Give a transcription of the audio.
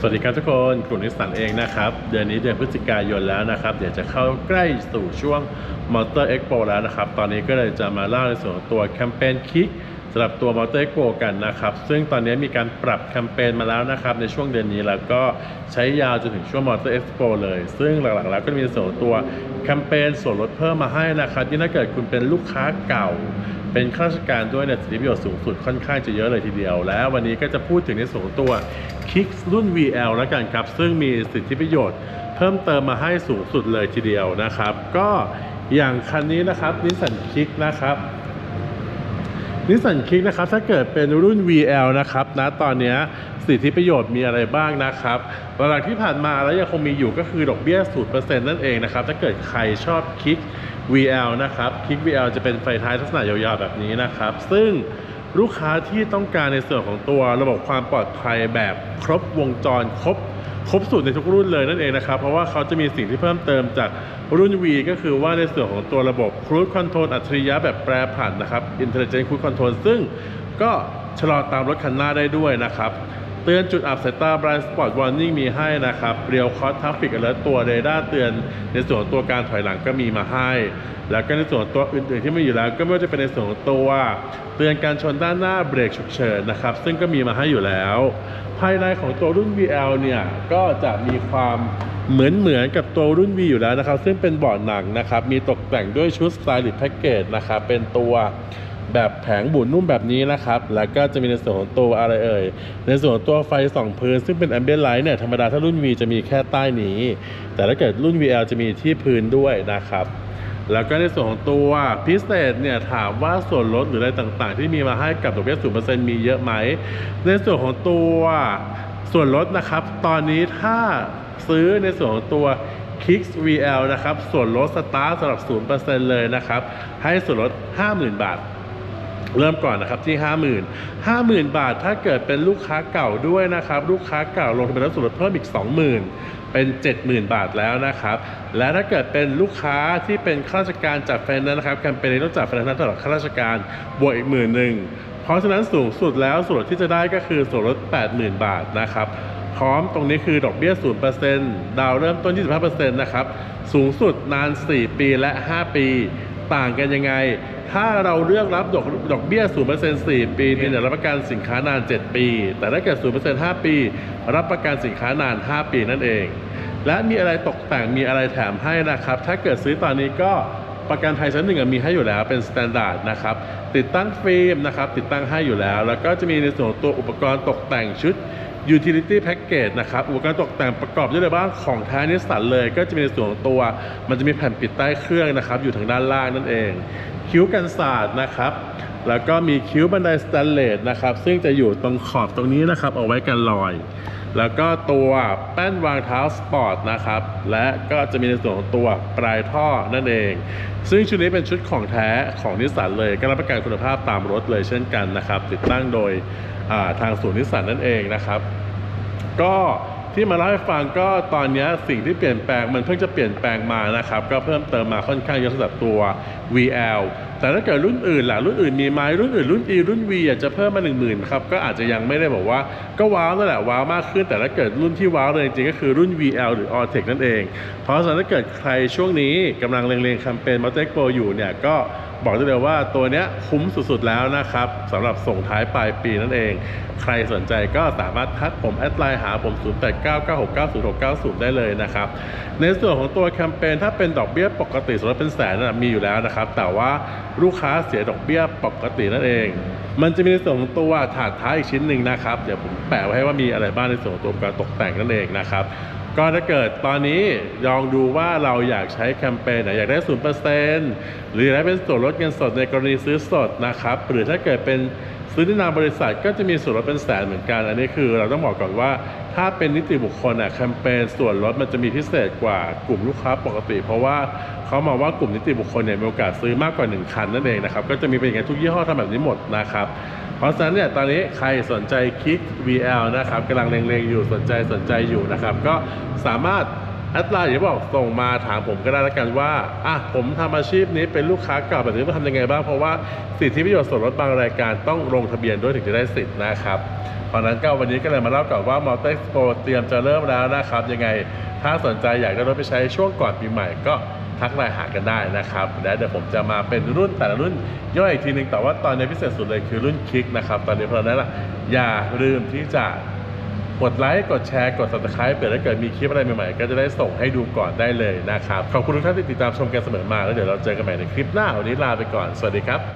สวัสดีครับทุกคนกลุ่มนิสสันเองนะครับ เดือนนี้เดือนพฤศจิกายนแล้วนะครับ เดี๋ยวจะเข้าใกล้สู่ช่วงมอเตอร์เอ็กโปแล้วนะครับ ตอนนี้ก็เลยจะมาเล่าในส่วนของตัวแคมเปญคิก สำหรับตัว Motor Expo กันนะครับ ซึ่งตอนนี้มีการปรับแคมเปญมาแล้วนะครับ ในช่วงเดือนนี้แล้วก็ใช้ยาวจนถึงช่วง Motor Expo เลย ซึ่งหลักๆ แล้วก็มีส่วนของตัวแคมเปญส่วนลดเพิ่มมาให้นะครับที่ถ้าเกิดคุณเป็นลูกค้าเก่า เป็นข้าราชการด้วยเนี่ยสิทธิประโยชน์สูงสุดค่อนข้างจะเยอะเลยทีเดียว แล้ววันนี้ก็จะพูดถึงในส่วนของตัว Kicks รุ่น VL แล้วกันครับ ซึ่งมีสิทธิประโยชน์เพิ่มเติมมาให้สูงสุดเลยทีเดียวนะครับ ก็อย่างคันนี้นะครับนิสสันคิกนะครับ นิสสันคิกนะครับถ้าเกิดเป็นรุ่น VL นะครับนะตอนนี้สิทธิประโยชน์มีอะไรบ้างนะครับหลังที่ผ่านมาแล้วยังคงมีอยู่ก็คือดอกเบี้ยสูตรเปอร์เซ็นั่นเองนะครับถ้าเกิดใครชอบคิก VL นะครับคิก VL จะเป็นไฟท้ายลักษณะยาวๆแบบนี้นะครับ ซึ่ง ลูกค้าที่ต้องการในส่วนของตัวระบบความปลอดภัยแบบครบวงจรครบครบสูตรในทุกรุ่นเลยนั่นเองนะครับ เพราะว่าเขาจะมีสิ่งที่เพิ่มเติมจากรุ่น V ก็คือว่าในส่วนของตัวระบบ Cruise Control อัจฉริยะแบบแปรผันนะครับ Intelligent Cruise Control ซึ่งก็ชะลอตามรถคันหน้าได้ด้วยนะครับ เตือนจุดอับสายตา blind spot warning มีให้นะครับเรียวคอ s ท traffic alert ตัวเรดาร์เตือน ในส่วนตัวการถอยหลังก็มีมาให้ แล้วก็ในส่วนตัวอื่นๆที่ไม่อยู่แล้วก็ไม่ว่าจะเป็นในส่วนตัว เตือนการชนด้านหน้าเบรกฉุกเฉินนะครับ ซึ่งก็มีมาให้อยู่แล้ว ภายในของตัวรุ่น VL เนี่ยก็จะมีความเหมือนเหมือนกับตัวรุ่น V อยู่แล้วนะครับ ซึ่งเป็นเบาะหนังนะครับ มีตกแต่งด้วยชุดสไตลิ s แพ็กเกจนะครับ เป็นตัว แบบแผงบุนนุ่มแบบนี้นะครับ แล้วก็จะมีในส่วนของตัวอะไรเอ่ย ในส่วนของตัวไฟส่องพื้น ซึ่งเป็น ambient light เนี่ยธรรมดาถ้ารุ่น V จะมีแค่ใต้นี้ แต่ถ้าเกิดรุ่น VL จะมีที่พื้นด้วยนะครับแล้วก็ในส่วนของตัวพิเศษเนี่ยถามว่าส่วนลดหรืออะไรต่างๆ ที่มีมาให้กับดอกเบี้ยศูนเปอร์เซ็นต์มีเยอะไหม ในส่วนของตัวส่วนลดนะครับ ตอนนี้ถ้าซื้อในส่วนของตัว Kicks VL นะครับ ส่วนลดสตาร์สำหรับ 0%เลยนะครับ ให้ส่วนลด 50,000 บาท เริ่มก่อนนะครับที่ 50,000 50,000 บาทถ้าเกิดเป็นลูกค้าเก่าด้วยนะครับ ลูกค้าเก่าลงทะเบียนรับส่วนลดเพิ่มอีก 20,000 เป็น 70,000 บาทแล้วนะครับ และถ้าเกิดเป็นลูกค้าที่เป็นข้าราชการจัดไฟนนซ์นะครับแคมเปญนี้ต้องจัดไฟแนนซ์ตลอดข้าราชการบวกอีกหมื่นหนึ่งเพราะฉะนั้นสูงสุดแล้วส่วนลดที่จะได้ก็คือส่วนลด 80,000 บาทนะครับพร้อมตรงนี้คือดอกเบี้ย 0%ดาวเริ่มต้น 25%นะครับ สูงสุดนาน 4 ปีและ 5 ปี ต่างกันยังไง ถ้าเราเลือกรับดอกดอกเบี้ย 0% 4 ปีเนี่ยรับประกันสินค้านาน 7 ปี แต่ถ้าเกิด 0% 5 ปี รับประกันสินค้านาน 5 ปีนั่นเอง และมีอะไรตกแต่งมีอะไรแถมให้นะครับ ถ้าเกิดซื้อตอนนี้ก็ประกันภัยชั้นหนึ่งมีให้อยู่แล้วเป็นสแตนดาร์ดนะครับติดตั้งฟิล์มนะครับติดตั้งให้อยู่แล้ว แล้วก็จะมีในส่วนตัวอุปกรณ์ตกแต่งชุด Utility Package นะครับ อุปกรณ์ตกแต่งประกอบด้วยอะไรบ้างของแท้นิสสันเลย ก็จะมีในส่วนของตัว มันจะมีแผ่นปิดใต้เครื่องนะครับ อยู่ทางด้านล่างนั่นเอง คิ้วกันศาสตร์นะครับ แล้วก็มีคิ้วบันไดสแตนเลสนะครับ ซึ่งจะอยู่ตรงขอบตรงนี้นะครับ เอาไว้กันรอย แล้วก็ตัวแป้นวางเท้าสปอร์ตนะครับ และก็จะมีในส่วนของตัวปลายท่อนั่นเอง ซึ่งชุดนี้เป็นชุดของแท้ของนิสสันเลย ก็รับประกันคุณภาพตามรถเลยเช่นกันนะครับ ติดตั้งโดยทางศูนย์นิสสันนั่นเองนะครับ ก็ที่มาเล่าให้ฟังก็ตอนนี้สิ่งที่เปลี่ยนแปลงมันเพิ่งจะเปลี่ยนแปลงมานะครับ ก็เพิ่มเติมมาค่อนข้างเยอะสำหรับตัว VL แต่ถ้าเกิดรุ่นอื่นล่ะรุ่นอื่นมีไหมรุ่นอื่นรุ่น E รุ่น V อยากจะเพิ่มมา 1 0,000ครับก็อาจจะยังไม่ได้บอกว่าก็ว้าวนั่นแหละว้าวมากขึ้น แต่ถ้าเกิดรุ่นที่ว้าวเลยจริงๆก็คือรุ่น VL หรือ a l t e c นั่นเอง เพราะฉะนั้นถ้าเกิดใครช่วงนี้กำลังเล็งๆแคมเปญ m o t e c Pro อยู่เนี่ยก็บอกได้เลยว่าตัวเนี้ยคุ้มสุดๆแล้วนะครับสำหรับส่งท้ายปลายปีนั่นเอง ใครสนใจก็สามารถทักผมแอดไลน์หาผม 0899690690 ได้เลยนะครับในส่วนของตัวแคมเปญถ้าเป็นดอกเบี้ยปกติสำหรับเป็นแสนนะมีอยู่แล้วนะครับแต่ว่าลูกค้าเสียดอกเบี้ยปกตินั่นเอง มันจะมีในส่วนของตัวถาดท้ายอีกชิ้นหนึ่งนะครับ เดี๋ยวผมแปะไว้ให้ว่ามีอะไรบ้างในส่วนของตัวการตกแต่งนั่นเองนะครับ ก็ถ้าเกิดตอนนี้ลองดูว่าเราอยากใช้แคมเปญไหนอยากได้ศูนย์เปอร์เซ็นต์หรืออยากได้เป็นส่วนลดเงินสดในกรณีซื้อสดนะครับ หรือถ้าเกิดเป็นซื้อที่นามบริษัทก็จะมีส่วนลดเป็นแสนเหมือนกัน อันนี้คือเราต้องบอกก่อนว่าถ้าเป็นนิติบุคคลอะแคมเปญส่วนลดมันจะมีพิเศษกว่ากลุ่มลูกค้าปกติ เพราะว่าเขามองว่ากลุ่มนิติบุคคลเนี่ยมีโอกาสซื้อมากกว่า 1 คันนั่นเองนะครับก็จะมีเป็นอย่างทุกยี่ห้อทำแบบนี้หมดนะครับ เพราะฉะนั้นเนี่ยตอนนี้ใครสนใจคลิก VL นะครับกำลังเล็งๆอยู่สนใจสนใจอยู่นะครับ ก็สามารถแอดไลน์อย่างที่บอกส่งมาถามผมก็ได้แล้วกันว่าอะผมทำอาชีพนี้เป็นลูกค้าเก่าแบบนี้ต้องทำยังไงบ้าง เพราะว่าสิทธิประโยชน์ส่วนลดบางรายการต้องลงทะเบียนด้วยถึงจะได้สิทธิ์นะครับเพราะฉะนั้นก็วันนี้ก็เลยมาเล่าก่อนว่ามอเตอร์ e โ p เตรียมจะเริ่มแล้วนะครับ ยังไงถ้าสนใจอยากได้รถไปใช้ช่วงก่อนปีใหม่ก็ ทักไลน์หากันได้นะครับและเดี๋ยวผมจะมาเป็นรุ่นแต่ละรุ่นย่อยอีกทีหนึงแต่ว่าตอนนี้พิเศษสุดเลยคือรุ่นคลิกนะครับ ตอนนี้เพราะนั้นล่ะอย่าลืมที่จะกดไลค์กดแชร์กด subscribe เปิดถ้าเกิดมีคลิปอะไรใหม่ๆ ก็จะได้ส่งให้ดูก่อนได้เลยนะครับ ขอบคุณทุกท่านที่ติดตามชมกันเสมอมา แล้วเดี๋ยวเราเจอกันใหม่ในคลิปหน้า วันนี้ลาไปก่อน สวัสดีครับ